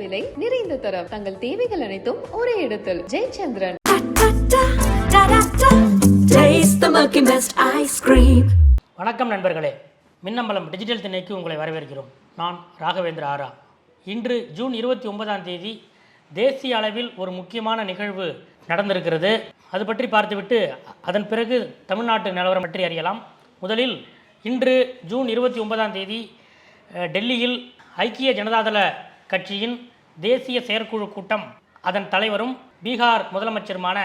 விலை நிறைந்த தரம். தங்கள் தேவைகள் அனைத்தும் ஒரே இடத்தில். ஜெயச்சந்திரன். வணக்கம் நண்பர்களே. மின்னம்பலம் டிஜிட்டல் திணைக்கு உங்களை வரவேற்கிறோம். நான் ராகவேந்திர ஆரா. இன்று ஜூன் இருபத்தி ஒன்பதாம் தேதி தேசிய அளவில் ஒரு முக்கியமான நிகழ்வு நடந்திருக்கிறது. அது பற்றி பார்த்துவிட்டு அதன் பிறகு தமிழ்நாட்டு நிலவரம் பற்றி அறியலாம். முதலில் இன்று ஜூன் இருபத்தி ஒன்பதாம் தேதி டெல்லியில் ஐக்கிய ஜனதாதள கட்சியின் தேசிய செயற்குழு கூட்டம். அதன் தலைவரும் பீகார் முதலமைச்சருமான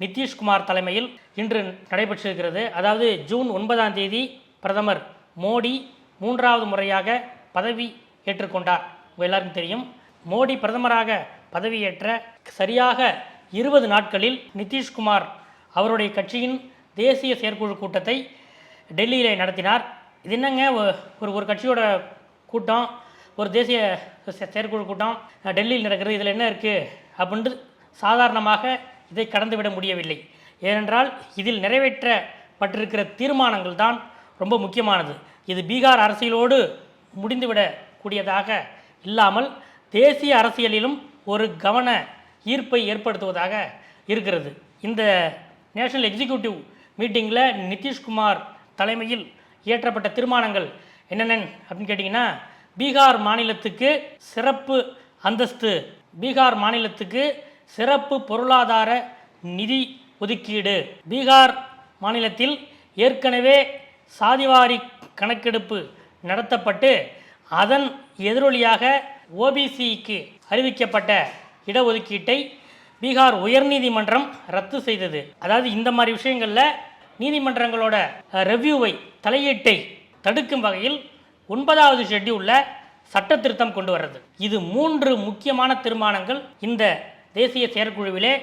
நிதிஷ்குமார் தலைமையில் இன்று நடைபெற்றிருக்கிறது. அதாவது ஜூன் ஒன்பதாம் தேதி பிரதமர் மோடி மூன்றாவது முறையாக பதவி ஏற்றுக்கொண்டார். உங்கள் எல்லாருக்கும் தெரியும். மோடி பிரதமராக பதவியேற்ற சரியாக இருபது நாட்களில் நிதிஷ்குமார் அவருடைய கட்சியின் தேசிய செயற்குழு கூட்டத்தை டெல்லியிலே நடத்தினார். இது என்னங்க ஒ- ஒரு ஒரு கட்சியோட கூட்டம்? ஒரு தேசிய செயற்குழு கூட்டம் டெல்லியில் நடக்கிறது இதில் என்ன இருக்குது அப்படின்ட்டு சாதாரணமாக இதை கடந்துவிட முடியவில்லை. ஏனென்றால் இதில் நிறைவேற்றப்பட்டிருக்கிற தீர்மானங்கள் தான் ரொம்ப முக்கியமானது. இது பீகார் அரசியலோடு முடிந்துவிடக்கூடியதாக இல்லாமல் தேசிய அரசியலிலும் ஒரு கவன ஈர்ப்பை ஏற்படுத்துவதாக இருக்கிறது. இந்த நேஷனல் எக்ஸிக்யூட்டிவ் மீட்டிங்கில் நிதிஷ்குமார் தலைமையில் இயற்றப்பட்ட தீர்மானங்கள் என்னென்ன அப்படின்னு கேட்டிங்கன்னா பீகார் மாநிலத்துக்கு சிறப்பு அந்தஸ்து. பீகார் மாநிலத்துக்கு சிறப்பு பொருளாதார நிதி ஒதுக்கீடு. பீகார் மாநிலத்தில் ஏற்கனவே சாதிவாரி கணக்கெடுப்பு நடத்தப்பட்டு அதன் எதிரொலியாக ஓபிசிக்கு அறிவிக்கப்பட்ட இடஒதுக்கீட்டை பீகார் உயர்நீதிமன்றம் ரத்து செய்தது. அதாவது இந்த மாதிரி விஷயங்களில் நீதிமன்றங்களோட ரெவ்யூவை தலையீட்டை தடுக்கும் வகையில் ஒன்பதாவது ஷெட்யூலில் சட்ட திருத்தம் கொண்டு வர்றது. இது மூன்று முக்கியமான தீர்மானங்கள் இந்த தேசிய செயற்குழுவிலே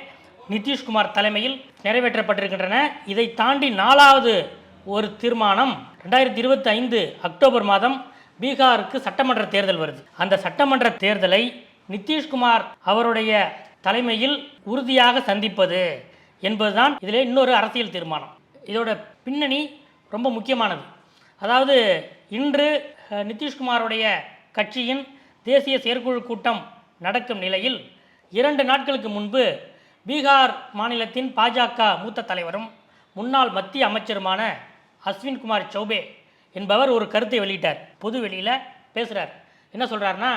நிதிஷ்குமார் தலைமையில் நிறைவேற்றப்பட்டிருக்கின்றன. இதை தாண்டி நாலாவது ஒரு தீர்மானம் ரெண்டாயிரத்தி இருபத்தி ஐந்து அக்டோபர் மாதம் பீகாருக்கு சட்டமன்ற தேர்தல் வருது. அந்த சட்டமன்ற தேர்தலை நிதிஷ்குமார் அவருடைய தலைமையில் உறுதியாக சந்திப்பது என்பதுதான் இதில் இன்னொரு அரசியல் தீர்மானம். இதோட பின்னணி ரொம்ப முக்கியமானது. அதாவது இன்று நிதிஷ்குமாருடைய கட்சியின் தேசிய செயற்குழு கூட்டம் நடக்கும் நிலையில் இரண்டு நாட்களுக்கு முன்பு பீகார் மாநிலத்தின் பாஜக மூத்த தலைவரும் முன்னாள் மத்திய அமைச்சருமான அஸ்வின் குமார் சௌபே என்பவர் ஒரு கருத்தை வெளியிட்டார். பொது வெளியில் பேசுகிறார் என்ன சொல்கிறாருன்னா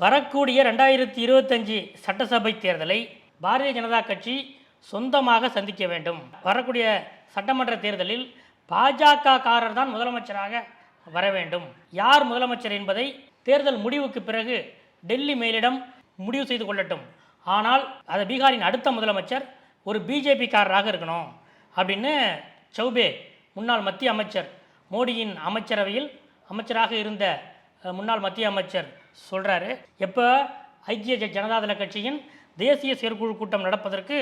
வரக்கூடிய ரெண்டாயிரத்தி இருபத்தஞ்சி சட்டசபை தேர்தலை பாரதிய ஜனதா கட்சி சொந்தமாக சந்திக்க வேண்டும். வரக்கூடிய சட்டமன்ற தேர்தலில் பாஜக காரர் தான் முதலமைச்சராக வர வேண்டும். யார் முதலமைச்சர் என்பதை தேர்தல் முடிவுக்கு பிறகு டெல்லி மேலிடம் முடிவு செய்து கொள்ளட்டும். ஆனால் அது பீகாரின் அடுத்த முதலமைச்சர் ஒரு பிஜேபி காரராக இருக்கணும் அப்படின்னு சௌபே முன்னாள் மத்திய அமைச்சர் மோடியின் அமைச்சரவையில் அமைச்சராக இருந்த முன்னாள் மத்திய அமைச்சர் சொல்கிறாரு எப்போ? ஐக்கிய ஜனதாதள கட்சியின் தேசிய செயற்குழு கூட்டம் நடப்பதற்கு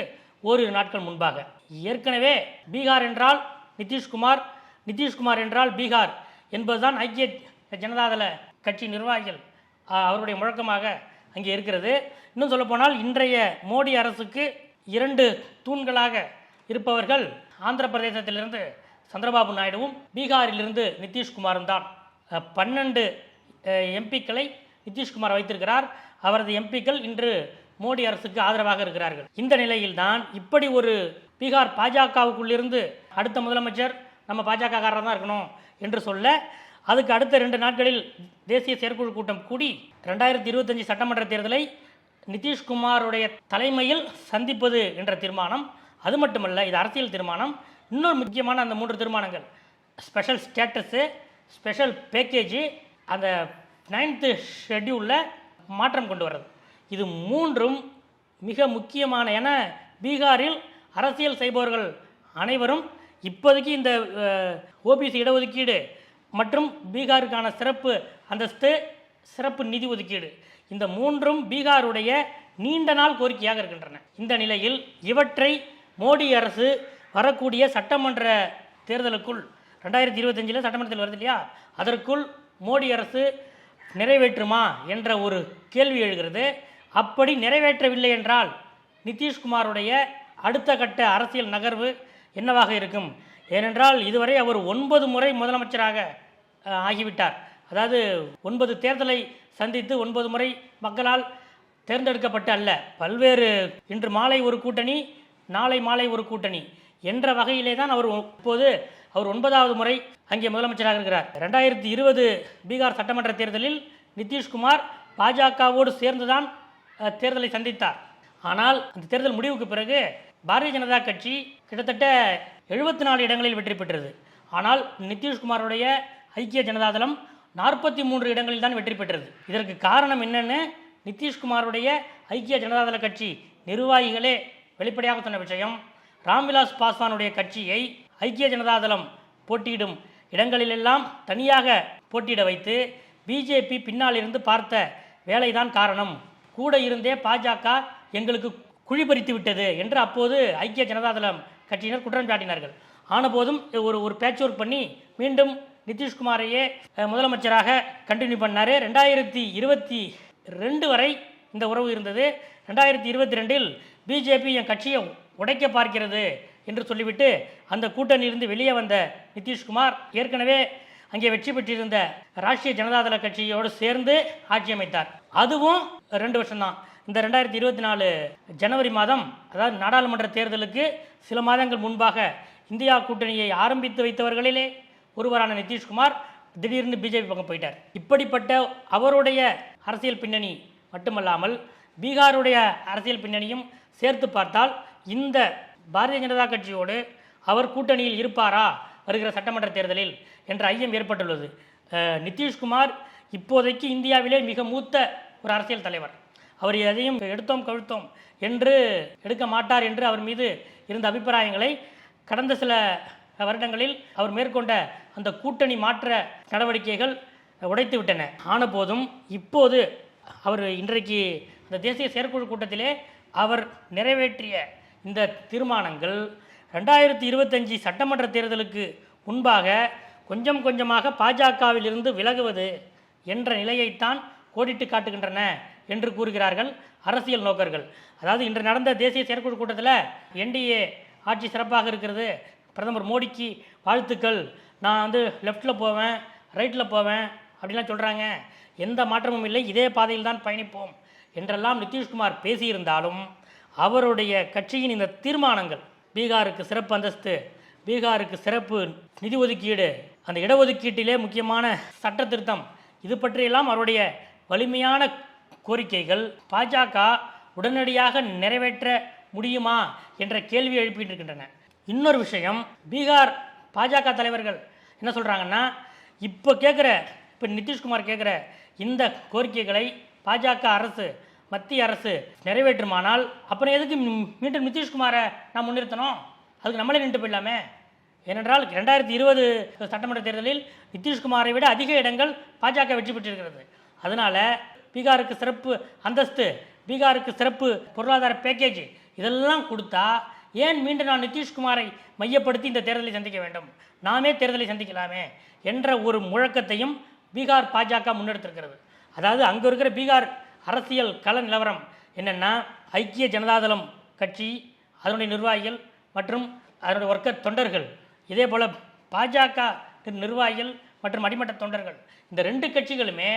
ஓரிரு நாட்கள் முன்பாக. ஏற்கனவே பீகார் என்றால் நிதிஷ்குமார் நிதிஷ்குமார் என்றால் பீகார் என்பதுதான் ஐக்கிய ஜனதாதள கட்சி நிர்வாகிகள் அவருடைய முழக்கமாக அங்கே இருக்கிறது. இன்னும் சொல்லப்போனால் இன்றைய மோடி அரசுக்கு இரண்டு தூண்களாக இருப்பவர்கள் ஆந்திர பிரதேசத்திலிருந்து சந்திரபாபு நாயுடுவும் பீகாரிலிருந்து நிதிஷ்குமாரும் தான். பன்னெண்டு எம்பிக்களை நிதிஷ்குமார் வைத்திருக்கிறார். அவரது எம்பிக்கள் இன்று மோடி அரசுக்கு ஆதரவாக இருக்கிறார்கள். இந்த நிலையில்தான் இப்படி ஒரு பீகார் பாஜகவுக்குள்ளிருந்து அடுத்த முதலமைச்சர் நம்ம பாஜகக்காரராக தான் இருக்கணும் என்று சொல்ல அதுக்கு அடுத்த ரெண்டு நாட்களில் தேசிய செயற்குழு கூட்டம் கூடி ரெண்டாயிரத்தி இருபத்தஞ்சி சட்டமன்ற தேர்தலை நிதிஷ்குமாருடைய தலைமையில் சந்திப்பது என்ற தீர்மானம். அது மட்டுமல்ல இது அரசியல் தீர்மானம். இன்னொரு முக்கியமான அந்த மூன்று தீர்மானங்கள் ஸ்பெஷல் ஸ்டேட்டஸு ஸ்பெஷல் பேக்கேஜு அந்த நைன்த்து ஷெட்யூலில் மாற்றம் கொண்டு வர்றது. இது மூன்றும் மிக முக்கியமான என பீகாரில் அரசியல் செய்பவர்கள் அனைவரும் இப்போதைக்கு இந்த ஓபிசி இடஒதுக்கீடு மற்றும் பீகாருக்கான சிறப்பு அந்தஸ்து சிறப்பு நிதி ஒதுக்கீடு. இந்த மூன்றும் பீகாருடைய நீண்ட நாள் கோரிக்கையாக இருக்கின்றன. இந்த நிலையில் இவற்றை மோடி அரசு வரக்கூடிய சட்டமன்ற தேர்தலுக்குள் ரெண்டாயிரத்தி இருபத்தஞ்சில் சட்டமன்றத்தில் வருது இல்லையா? அதற்குள் மோடி அரசு நிறைவேற்றுமா என்ற ஒரு கேள்வி எழுகிறது. அப்படி நிறைவேற்றவில்லை என்றால் நிதிஷ்குமாருடைய அடுத்த கட்ட அரசியல் நகர்வு என்னவாக இருக்கும்? ஏனென்றால் இதுவரை அவர் ஒன்பது முறை முதலமைச்சராக ஆகிவிட்டார். அதாவது ஒன்பது தேர்தலை சந்தித்து ஒன்பது முறை மக்களால் தேர்ந்தெடுக்கப்பட்டு அல்ல. பல்வேறு இன்று மாலை ஒரு கூட்டணி நாளை மாலை ஒரு கூட்டணி என்ற வகையிலே தான் அவர் இப்போது அவர் ஒன்பதாவது முறை அங்கே முதலமைச்சராக இருக்கிறார். ரெண்டாயிரத்தி இருபது பீகார் சட்டமன்ற தேர்தலில் நிதிஷ்குமார் பாஜகவோடு சேர்ந்துதான் தேர்தலை சந்தித்தார். ஆனால் அந்த தேர்தல் முடிவுக்கு பிறகு பாரதிய ஜனதா கட்சி கிட்டத்தட்ட எழுபத்தி நாலு இடங்களில் வெற்றி பெற்றது. ஆனால் நிதிஷ்குமாருடைய ஐக்கிய ஜனதாதளம் நாற்பத்தி மூன்று இடங்களில் தான் வெற்றி பெற்றது. இதற்கு காரணம் என்னன்னு நிதிஷ்குமாருடைய ஐக்கிய ஜனதாதள கட்சி நிர்வாகிகளே வெளிப்படையாக சொன்ன விஷயம். ராம்விலாஸ் பாஸ்வானுடைய கட்சியை ஐக்கிய ஜனதாதளம் போட்டியிடும் இடங்களிலெல்லாம் தனியாக போட்டியிட வைத்து பிஜேபி பின்னால் இருந்து பார்த்த வேலைதான் காரணம். கூட இருந்தே பாஜக எங்களுக்கு குழிபறித்து விட்டது என்று அப்போது ஐக்கிய ஜனதாதளம் கட்சியினர் குற்றம் சாட்டினார்கள். ஆனபோதும் ஒரு ஒரு பேட்ச் ஒர்க் பண்ணி மீண்டும் நிதிஷ்குமாரையே முதலமைச்சராக கண்டினியூ பண்ணார். ரெண்டாயிரத்தி இருபத்தி ரெண்டு வரை இந்த உறவு இருந்தது. ரெண்டாயிரத்தி இருபத்தி ரெண்டில் பிஜேபி என் கட்சியை உடைக்க பார்க்கிறது என்று சொல்லிவிட்டு அந்த கூட்டணியிலிருந்து வெளியே வந்த நிதிஷ்குமார் ஏற்கனவே அங்கே வெற்றி பெற்றிருந்த ராஷ்டிரிய ஜனதாதள கட்சியோடு சேர்ந்து ஆட்சி அமைத்தார். அதுவும் ரெண்டு வருஷம்தான். இந்த ரெண்டாயிரத்தி இருபத்தி நாலு ஜனவரி மாதம் அதாவது நாடாளுமன்ற தேர்தலுக்கு சில மாதங்கள் முன்பாக இந்தியா கூட்டணியை ஆரம்பித்து வைத்தவர்களிலே ஒருவரான நிதிஷ்குமார் திடீர்னு பிஜேபி பக்கம் போயிட்டார். இப்படிப்பட்ட அவருடைய அரசியல் பின்னணி மட்டுமல்லாமல் பீகாருடைய அரசியல் பின்னணியும் சேர்த்து பார்த்தால் இந்த பாரதிய ஜனதா கட்சியோடு அவர் கூட்டணியில் இருப்பாரா வருகிற சட்டமன்ற தேர்தலில் என்ற ஐயம் ஏற்பட்டுள்ளது. நிதிஷ்குமார் இப்போதைக்கு இந்தியாவிலே மிக மூத்த ஒரு அரசியல் தலைவர். அவர் எதையும் எடுத்தோம் கழுத்தோம் என்று எடுக்க மாட்டார் என்று அவர் மீது இருந்த அபிப்பிராயங்களை கடந்த சில வருடங்களில் அவர் மேற்கொண்ட அந்த கூட்டணி மாற்ற நடவடிக்கைகள் உடைத்து விட்டன. ஆன போதும் இப்போது அவர் இன்றைக்கு இந்த தேசிய செயற்குழு கூட்டத்திலே அவர் நிறைவேற்றிய இந்த தீர்மானங்கள் ரெண்டாயிரத்தி இருபத்தஞ்சி சட்டமன்ற தேர்தலுக்கு முன்பாக கொஞ்சம் கொஞ்சமாக பாஜகவிலிருந்து விலகுவது என்ற நிலையைத்தான் கோடிட்டு காட்டுகின்றன. என்று கூறுகிறார்கள் அரசியல் நோக்கர்கள். அதாவது இன்று நடந்த தேசிய செயற்குழு கூட்டத்தில் என்டிஏ ஆட்சி சிறப்பாக இருக்கிறது. பிரதமர் மோடிக்கு வாழ்த்துக்கள். நான் வந்து லெஃப்ட்டில் போவேன் ரைட்டில் போவேன் அப்படிலாம் சொல்கிறாங்க எந்த மாற்றமும் இல்லை. இதே பாதையில் தான் பயணிப்போம் என்றெல்லாம் நிதிஷ்குமார் பேசியிருந்தாலும் அவருடைய கட்சியின் இந்த தீர்மானங்கள் பீகாருக்கு சிறப்பு அந்தஸ்து பீகாருக்கு சிறப்பு நிதி ஒதுக்கீடு அந்த இடஒதுக்கீட்டிலே முக்கியமான சட்ட திருத்தம் இது பற்றியெல்லாம் அவருடைய வலிமையான கோரிக்கைகள் பாஜக உடனடியாக நிறைவேற்ற முடியுமா என்ற கேள்வி எழுப்பிட்டு இருக்கின்றன இன்னொரு விஷயம் பீகார் பாஜக தலைவர்கள் என்ன சொல்கிறாங்கன்னா இப்போ கேட்குற இப்போ நிதிஷ்குமார் கேட்குற இந்த கோரிக்கைகளை பாஜக அரசு மத்திய அரசு நிறைவேற்றுமானால் அப்புறம் எதுக்கு மீண்டும் நிதிஷ்குமாரை நான் முன்னிறுத்தணும்? அதுக்கு நம்மளே நின்று போயிடலாமே. ஏனென்றால் ரெண்டாயிரத்தி இருபது சட்டமன்ற தேர்தலில் நிதிஷ்குமாரை விட அதிக இடங்கள் பாஜக வெற்றி பெற்றிருக்கிறது. அதனால் பீகாருக்கு சிறப்பு அந்தஸ்து பீகாருக்கு சிறப்பு பொருளாதார பேக்கேஜ் இதெல்லாம் கொடுத்தா ஏன் மீண்டும் நான் நிதிஷ்குமாரை மையப்படுத்தி இந்த தேர்தலை சந்திக்க வேண்டும்? நாமே தேர்தலை சந்திக்கலாமே என்ற ஒரு முழக்கத்தையும் பீகார் பாஜக முன்னெடுத்திருக்கிறது. அதாவது அங்கே இருக்கிற பீகார் அரசியல் கள நிலவரம் என்னென்னா ஐக்கிய ஜனதாதளம் கட்சி அதனுடைய நிர்வாகிகள் மற்றும் அதனுடைய ஒர்க்கர் தொண்டர்கள். இதே போல் பாஜக நிர்வாகிகள் மற்றும் அடிமட்ட தொண்டர்கள். இந்த ரெண்டு கட்சிகளுமே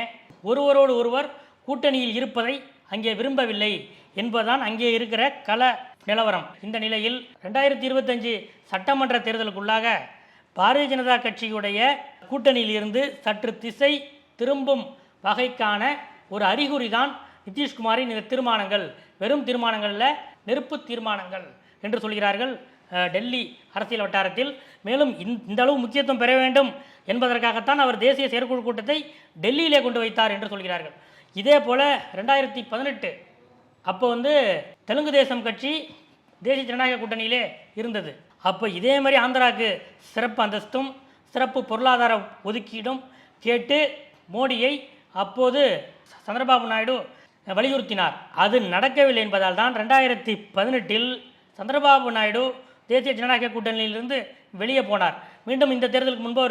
ஒருவரோடு ஒருவர் கூட்டணியில் இருப்பதை அங்கே விரும்பவில்லை என்பதுதான் அங்கே இருக்கிற கள நிலவரம். இந்த நிலையில் ரெண்டாயிரத்தி இருபத்தஞ்சு சட்டமன்ற தேர்தலுக்குள்ளாக பாரதிய ஜனதா கட்சியுடைய கூட்டணியில் இருந்து சற்று திசை திரும்பும் வகைக்கான ஒரு அறிகுறி தான் நிதிஷ்குமாரின் இந்த தீர்மானங்கள். வெறும் தீர்மானங்கள்ல நெருப்பு தீர்மானங்கள் என்று சொல்கிறார்கள் டெல்லி அரசியல் வட்டாரத்தில். மேலும் இந்த அளவு முக்கியத்துவம் பெற வேண்டும் என்பதற்காகத்தான் அவர் தேசிய செயற்குழு கூட்டத்தை டெல்லியிலே கொண்டு வைத்தார் என்று சொல்கிறார்கள். இதே போல் ரெண்டாயிரத்தி பதினெட்டு அப்போ வந்து தெலுங்கு தேசம் கட்சி தேசிய ஜனநாயக கூட்டணியிலே இருந்தது. அப்போ இதே மாதிரி ஆந்திராவுக்கு சிறப்பு அந்தஸ்தும் சிறப்பு பொருளாதார ஒதுக்கீடும் கேட்டு மோடியை அப்போது சந்திரபாபு நாயுடு வலியுறுத்தினார். அது நடக்கவில்லை என்பதால் தான் ரெண்டாயிரத்தி பதினெட்டில் சந்திரபாபு நாயுடு தேசிய ஜனநாயக கூட்டணியிலிருந்து வெளியே போனார். மீண்டும் இந்த தேர்தலுக்கு முன்பு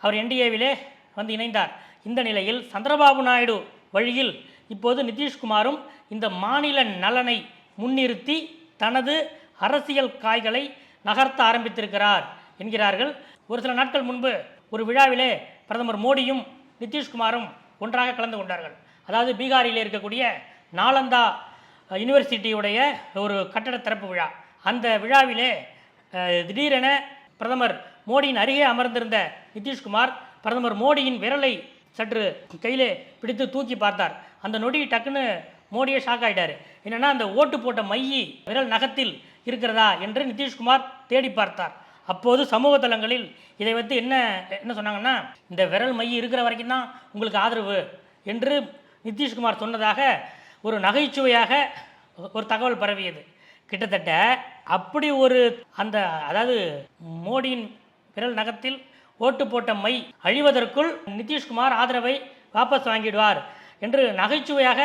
அவர் என்டிஏவிலே வந்து இணைந்தார். இந்த நிலையில் சந்திரபாபு நாயுடு வழியில் இப்போது நிதிஷ்குமாரும் இந்த மாநில நலனை முன்னிறுத்தி தனது அரசியல் காய்களை நகர்த்த ஆரம்பித்திருக்கிறார் என்கிறார்கள். ஒரு சில நாட்கள் முன்பு ஒரு விழாவிலே பிரதமர் மோடியும் நிதிஷ்குமாரும் ஒன்றாக கலந்து கொண்டார்கள். அதாவது பீகாரிலே இருக்கக்கூடிய நாலந்தா யூனிவர்சிட்டியுடைய ஒரு கட்டட திறப்பு விழா. அந்த விழாவிலே திடீரென பிரதமர் மோடியின் அருகே அமர்ந்திருந்த நிதிஷ்குமார் பிரதமர் மோடியின் விரலை சற்று கையிலே பிடித்து தூக்கி பார்த்தார். அந்த நொடி டக்குன்னு மோடியே ஷாக் ஆகிட்டார் என்னென்னா அந்த ஓட்டு போட்ட மையி விரல் நகத்தில் இருக்கிறதா என்று நிதிஷ்குமார் தேடி பார்த்தார். அப்போது சமூக தளங்களில் இதை வைத்து என்ன என்ன சொன்னாங்கன்னா இந்த விரல் மை இருக்கிற வரைக்கும் தான் உங்களுக்கு ஆதரவு என்று நிதிஷ்குமார் சொன்னதாக ஒரு நகைச்சுவையாக ஒரு தகவல் பரவியது. கிட்டத்தட்ட அப்படி ஒரு அந்த அதாவது மோடியின் விரல் நகத்தில் ஓட்டு போட்ட மை அழிவதற்குள் நிதிஷ்குமார் ஆதரவை வாபஸ் வாங்கிடுவார் என்று நகைச்சுவையாக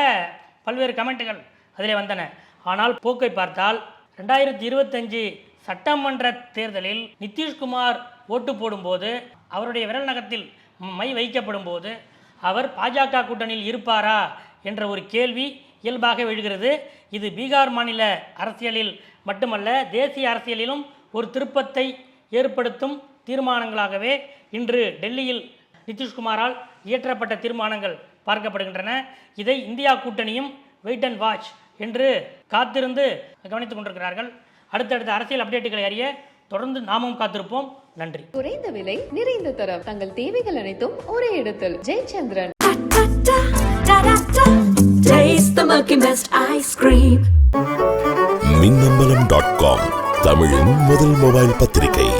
பல்வேறு கமெண்ட்டுகள் அதிலே வந்தன. ஆனால் போக்கை பார்த்தால் ரெண்டாயிரத்தி இருபத்தஞ்சு சட்டமன்ற தேர்தலில் நிதிஷ்குமார் ஓட்டு போடும்போது அவருடைய விரல் நகத்தில் மை வைக்கப்படும் போது அவர் பாஜக கூட்டணியில் இருப்பாரா என்ற ஒரு கேள்வி இயல்பாக எழுகிறது. இது பீகார் மாநில அரசியலில் மட்டுமல்ல தேசிய அரசியலிலும் ஒரு திருப்பத்தை ஏற்படுத்தும் தீர்மானங்களாகவே இன்று டெல்லியில் நிதிஷ்குமாரால் இயற்றப்பட்ட தீர்மானங்கள் பார்க்கப்படுகின்றன. இதை இந்தியா கூட்டணியும் வெயிட் அண்ட் வாட்ச் என்று காத்திருந்து கவனித்துக் கொண்டிருக்கிறார்கள். அடுத்தடுத்த அரசியல் அப்டேட்டுகளை அறிய தொடர்ந்து நாமும் காத்திருப்போம். நன்றி. குறைந்த விலை நிறைந்த தரம். தங்கள் தேவைகள் அனைத்தும் ஒரே இடத்தில். ஜெயச்சந்திரன். மின்னம்பலம் டாட் காம் தமிழின் முதல் மொபைல் பத்திரிகை.